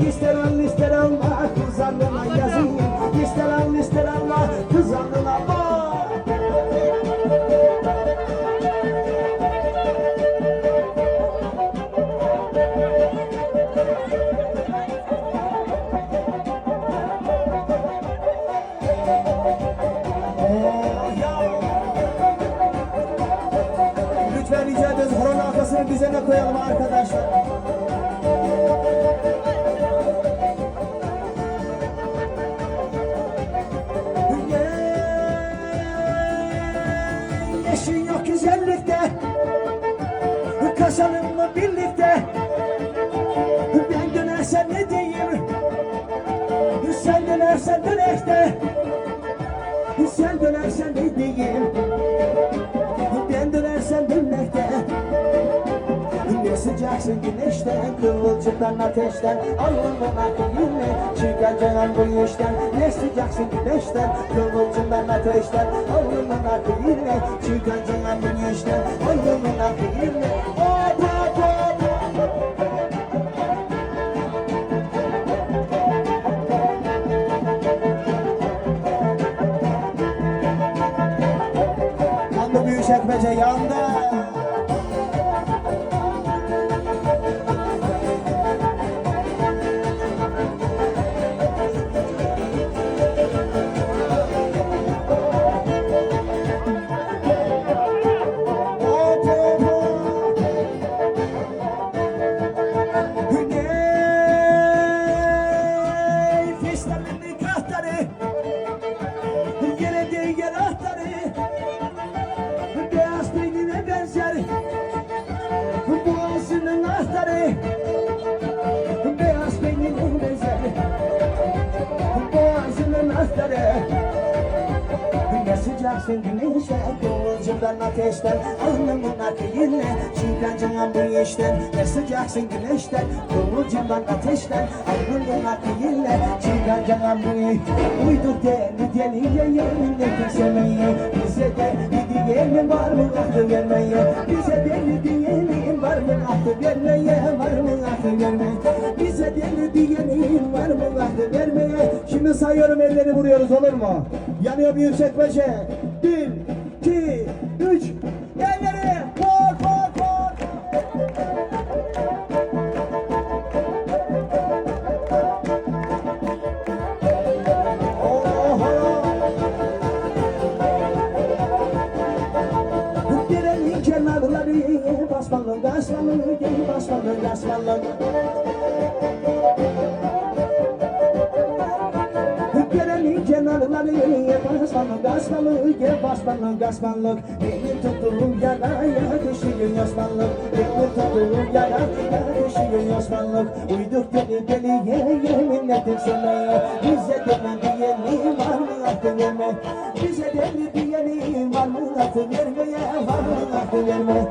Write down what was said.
İster al ister alma kız alnına yazayım İster al ister alma kız alnına bak. Lütfen rica ediyoruz horon arkasını düzene koyalım arkadaşlar. Yaşın yok güzellikte. Kaşalım mı birlikte. Ben dönersen ne diyeyim? Sen dönersen dönekte. Sen dönersen ne diyeyim ne sıcaksın güneşten, kıvılcımdan ateşten. Alnımın akıyla çıkacağım bu işten. Ne sıcaksın güneşten, kıvılcımdan ateşten. Alnımın akıyla çıkacağım bu işten. Alnımın akıyla Hop hop hop Yandı büyük çekmece yandı sıcaksın güneşe Kıvılcımdan ateşten Alnımın akıyla Çıkacağım bu işten Ne sıcaksın güneşten Kıvılcımdan ateşten Alnımın akıyla Çıkacağım bu işten Uyduk deli deliye Yeminle kesemeye Bize de bir diyelim var mı aklı vermeye? Bize deli diyelim var mı aklı vermeye? Var mı aklı vermeye? Bize deli diyelim var mı aklı vermeye? Şimdi sayıyorum elleri vuruyoruz olur mu? Yanıyor büyük çekmece. Bir, iki, üç. Vur vur. Oho. Direnin kenarları basmalı basmalı basmalı basmalı basmalı basmalı gel basmalı basmalı Beni tuttuğum yaraya düşüyor yasmalı Beni tuttuğum yaraya düşüyor yasmalı Uyduk deli deliye yemin ettim sana. Bize deli diyelim var mı aklı verme? Bize deli diyelim var mı aklı vermeye Var mı aklı verme